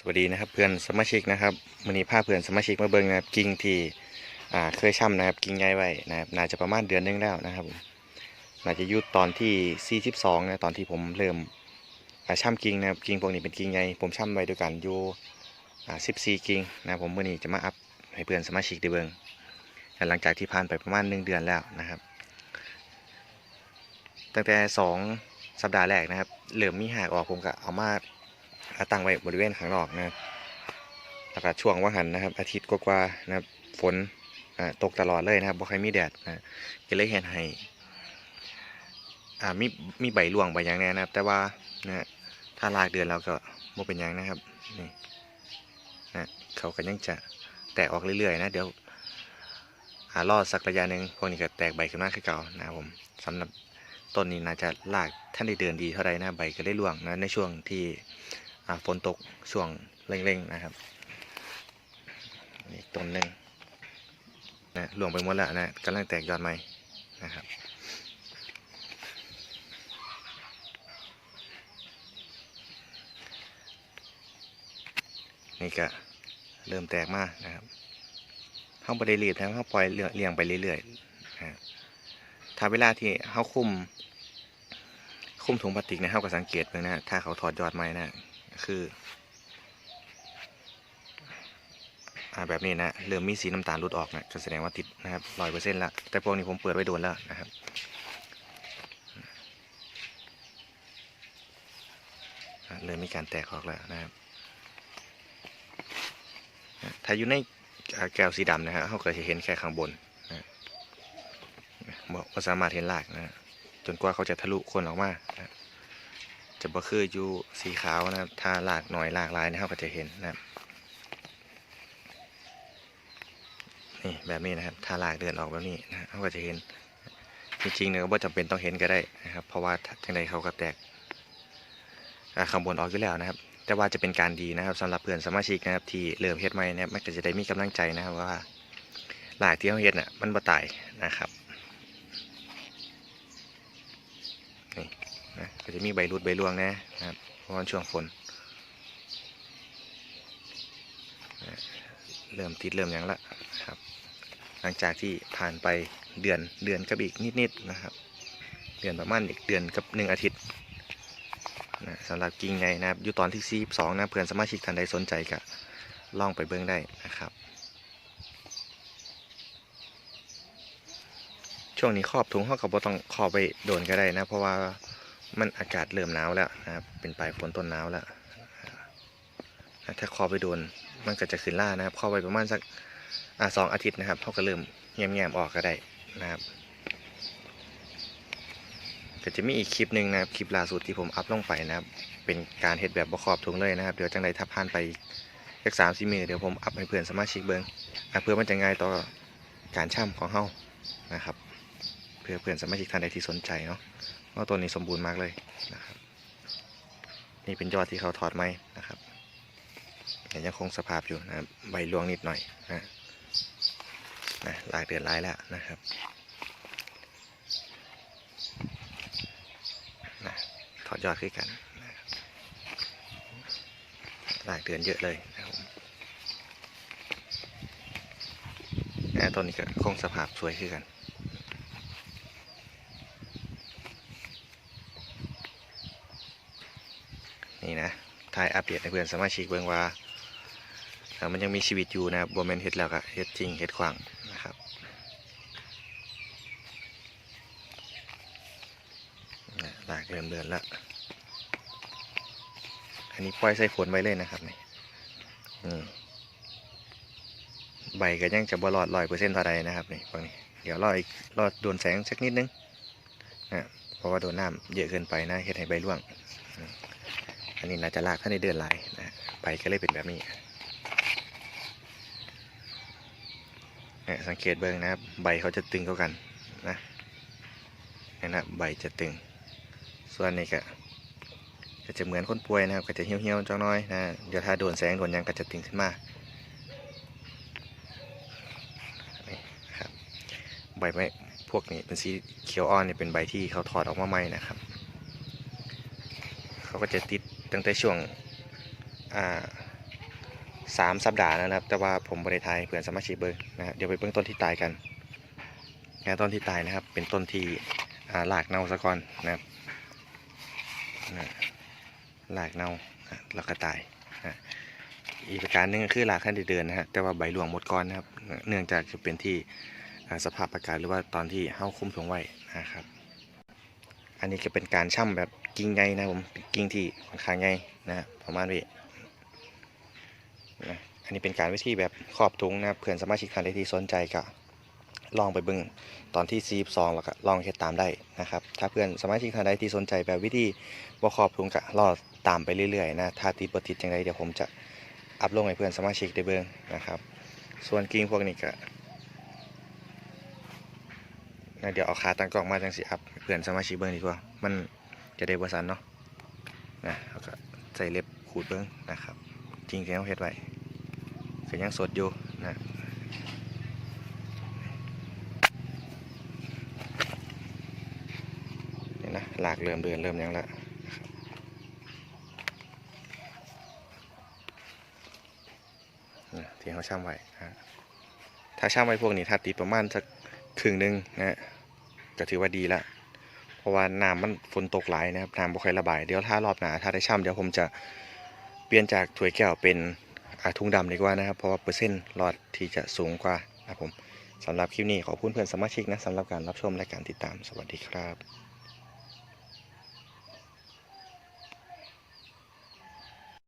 สวัสดีนะครับเพื่อนสมาชิกนะครับวันนี้พาเพื่อนสมาชิกมาเบิ่งนะครับกิ่งที่อ่าเคยช่ำนะครับกิ่งใหญ่ไว้นะครับน่าจะประมาณเดือนหนึงแล้วนะครับผมน่าจะยุดตอนที่42นะตอนที่ผมเริ่มอ่าช่ำกิ่งนะครับกิ่งพวกนี้เป็นกิ่งใหญ่ผมช่ำไว้ด้วยกันอยู่อ่า14กิ่งนะผมวันนี้จะมาอัพให้เพื่อนสมาชิกได้เบิ่งหลังจากที่ผ่านไปประมาณ 1 เดือนแล้วนะครับตั้งแต่ 2 สัปดาห์แรกนะครับเริ่มมีหากออกผมก็เอามา ตั้งไว้บริเวณข้างนอกนะครับแล้วก็ช่วงว่าหันนะครับ อาทิตย์กว่าๆนะครับ ฝนตกตลอดเลยนะครับบ่ค่มีแดดนะก็เลยเห็นให้อ่ามีมีใบร่วงใบยังแน่นะครับ แต่ว่านะถ้าลากเดือนแล้วก็บ่เป็นยังนะครับนี่นะเขาก็ยังจะแตกออกเรื่อยๆนะเดี๋ยวหารอดสักระยะหนึ่งพวกนี้ก็แตกใบขึ้นมาคือเก่านะครับผมสำหรับต้นนี้น่าจะลากท่านได้เดือนดีเท่าไรนะใบก็ได้ร่วงนะในช่วงที่ ฝนตกช่วงเร่งๆนะครับนี่ต้นหนึ่งนะหลวงไปหมดแล้วนะกำลังแตกยอดใหม่นะครับนี่ก็เริ่มแตกมากนะครับเขาบริรีดนะเขาปล่อยเลี้ยงเรียงไปเรื่อยๆนะถ้าเวลาที่เขาคุมคุมถุงพลาสติกนะเขาก็สังเกตเลยนะ ถ้าเขาถอดยอดไม้นะ คืออ่าแบบนี้นะเริ่มมีสีน้ำตาลหลุดออกนะก็แสดงว่าติดนะครับร้อยเปอร์เซ็นต์ละแต่พวกนี้ผมเปิดไว้โดนแล้วนะครับเริ่มมีการแตกออกแล้วนะครับถ้าอยู่ในแก้วสีดำนะครับเขาก็จะเห็นแค่ข้างบนนะบอกว่าสามารถเห็นรากนะจนกว่าเขาจะทะลุคนออกมานะ จะบ่คืออยู่สีขาวนะครับ ถ้าหลากหน่อยหลากหลายนะครับก็จะเห็นนะครับนี่แบบนี้นะครับ ถ้าหลากเดินออกแบบนี้นะเขาก็จะเห็น จริงๆเนี่ยก็บ่จำเป็นต้องเห็นก็ได้นะครับ เพราะว่าจังใดเขาก็แตกข้างบนออกอยู่แล้วนะครับ แต่ว่าจะเป็นการดีนะครับสำหรับเพื่อนสมาชิกนะครับ ที่เริ่มเฮ็ดใหม่นะครับมันก็จะได้มีกำลังใจนะครับว่าหลากที่เขาเฮ็ดน่ะมันบ่ตายนะครับ นะก็จะมีใบรุดใบรวงนะครับเพราะว่าช่วงฝนนะเริ่มติดเริ่มยังละครับ หลังจากที่ผ่านไปเดือนเดือนกับอีกนิดๆนะครับ เดือนประมาณอีกเดือนกับหนึ่งอาทิตย์นะสำหรับกิ่งไงนะครับอยู่ตอนที่ซีสองนะเพื่อนสมาชิกท่านใดสนใจก็ล่องไปเบิ้องได้นะครับ ช่วงนี้ครอบถุงเขากับบต้องครอบไปโดนก็ได้นะ เพราะว่า มันอากาศเริ่มหนาวแล้วนะครับ เป็นปลายฝนต้นหนาวแล้วถ้าคอไปโดนมันก็จะขึ้นล่านะครับเข้าไปประมาณสักอสองอาทิตย์นะครับเขาก็เริ่มแง้มๆออกก็ได้นะครับก็จะมีอีกคลิปหนึ่งนะครับคลิปล่าสุดที่ผมอัพลงไปนะครับ เป็นการเฮ็ดแบบประกอบถุงเลยนะครับเดี๋ยวจังใดถ้าผ่านไปสักสามสี่มือเดี๋ยวผมอัพให้เพื่อนสมาชิกเบิงอะเพื่อมันจะง่ายต่อการช่ำของเฮานะครับ เพื่อเพื่อนสมาชิกท่านใดที่สนใจเนาะ ว่าตัวนี้สมบูรณ์มากเลยนะครับ นี่เป็นยอดที่เขาถอดไหมนะครับแต่ยังคงสภาพอยู่นะใบรวงนิดหน่อยนะนะลายเดือนลายแล้วนะครับนะถอดยอดขึ้นกันนะลายเดือนเยอะเลยนะครับนะต้นนี้ก็คงสภาพสวยขึ้นกันนะ ถ่ายอัปเดตให้เพื่อนสมาชิกเบิ่งว่าเอ่มันยังมีชีวิตอยู่นะครับบ่แมนเฮ็ดแล้วก็เฮ็ดจริงเฮ็ดขวางนะครับนะลากเริ่มเดินล้วอันนี้ปล่อยใส่ฝนไว้เลยนะครับนี่อืมใบก็ยังจะบ่รอดร้อยเปอร์เซ็นต์เท่าใดนะครับนี่ฝั่งนี้เดี๋ยวรออีกรอโดนแสงสักนิดนึงนะเพราะว่าโดนน้ำเยอะเกินไปนะเฮ็ดให้ใบร่วง อันนี้น่าจะลากท่านในเดือนลายนะใบก็เลยเป็นแบบนี้นะสังเกตเบิ้งนะครับ ใบเขาจะตึงเข้ากันนะนี่นะใบจะตึง ส่วนนี้ก็จะเหมือนคนป่วยนะครับ ก็จะเหี่ยวๆจังน้อยนะเดี๋ยวถ้าโดนแสงโดนยังก็จะตึงขึ้นมานะครับใบไม้พวกนี้เป็นสีเขียวอ่อนเนี่ยเป็นใบที่เขาถอดออกมาใหม่นะครับ เขาก็จะติด ตั้งแต่ช่วงสามสัปดาห์แล้วนะครับ แต่ว่าผมบริทายเพื่อนสมาชิกเบิ้งนะครับเดี๋ยวไปเบิ้งต้นที่ตายกันงานต้นที่ตายนะครับ เป็นต้นที่หลากเน่าซะก่อนนะครับหลากเน่าแล้วก็ตายนะอีกประการหนึงก็คือหลากขั้นเดือนนะฮะแต่ว่าใบหลวงหมดก้อนนะครับ เนื่องจากจะเป็นที่สภาพอากาศหรือว่าตอนที่เฮ้าคุ้มถงไว้นะครับ อันนี้ก็เป็นการช่ำแบบ กิ่งใหญ่นะผมกิ่งที่ค่อนข้างใหญ่นะประมาณนี้นะอันนี้เป็นการวิธีแบบครอบทุงนะเพื่อนสมาชิกท่านใดที่สนใจก็ลองไปเบิ่งตอนที่ซีซองแล้วก็ลองเฮ็ดตามได้นะครับ ถ้าเพื่อนสมาชิกท่านใดที่สนใจแบบวิธีบ่ครอบทุงก็รอตามไปเรื่อยๆนะถ้าติดบ่ติดจังไดเดี๋ยวผมจะอัพลงให้เพื่อนสมาชิกได้เบิ่งนะครับ ส่วนกิ่งพวกนี้ก็นะเดี๋ยวเอาขาตั้งกล้องมาจังสิอัพเพื่อนสมาชิกเบิ่งดีกว่ามัน จะได้บ่สั่นเนาะนะแล้วก็ใส่เล็บขูดเบิ่งนะครับ จริงๆแล้วเฮ็ดไว้ก็ยังสดอยู่นะนี่นะหลากเริ่มเดินเริ่มยังแล้วนะที่เขาช่ำไว้ถ้าช่ำไว้พวกนี้ถ้าติดประมาณสักครึ่งหนึงนะก็ถือว่าดีละ เพราะว่าน้ำมันฝนตกหลายนะครับน้ำบ่ค่อยระบายเดี๋ยวถ้ารอบหนาถ้าได้ช่ำเดี๋ยวผมจะเปลี่ยนจากถ้วยแก้วเป็นอาถุงดำดีกว่านะครับ เพราะว่าเปอร์เซ็นต์หลอดที่จะสูงกว่านะครับผมสำหรับคลิปนี้ขอพูดเพื่อนสมาชิกนะสำหรับการรับชมและการติดตามสวัสดีครับ